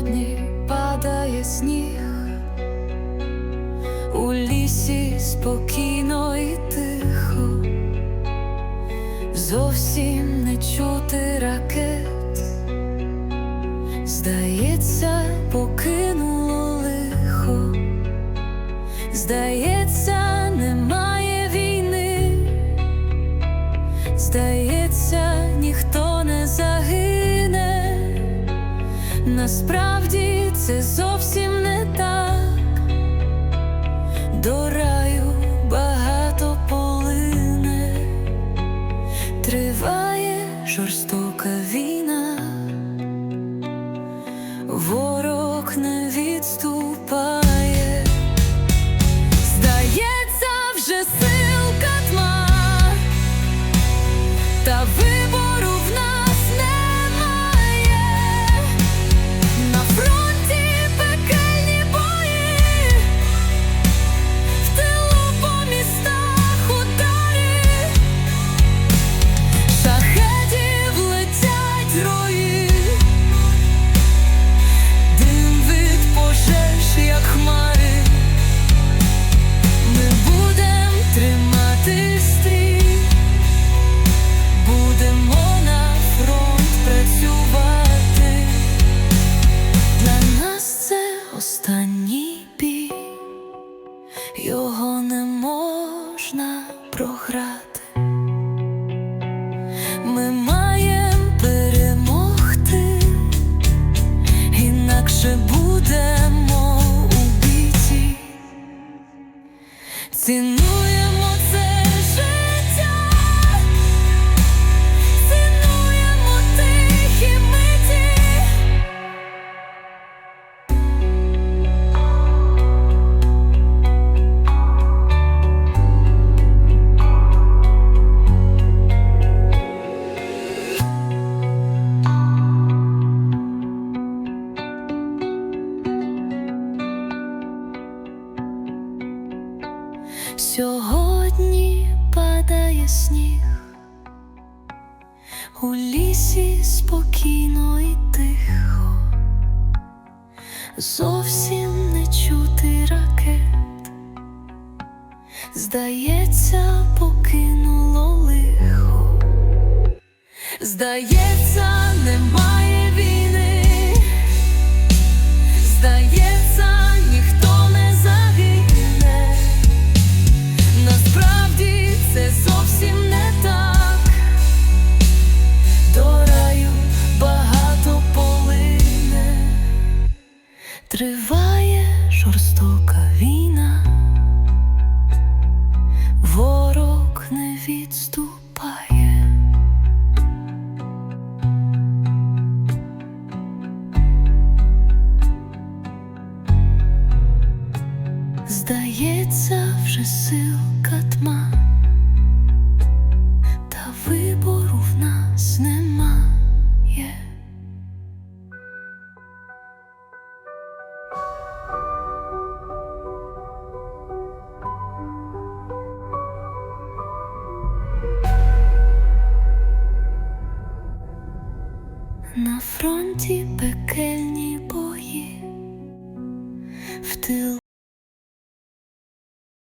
сьогодні падає сніг, у лісі спокійно і тихо, зовсім не чути ракет, здається, покинуло лихо, здається, немає війни, здається. Насправді це зовсім не так. До раю багато полине, триває жорстока війна, його не можна програти. Ми маємо перемогти, інакше будемо у біді. це Сьогодні падає сніг, у лісі спокійно і тихо, зовсім не чути ракет, здається, покинуло лихо, здається, здається, вже сил катма, та вибору в нас немає. На фронті пекельні бої, в тил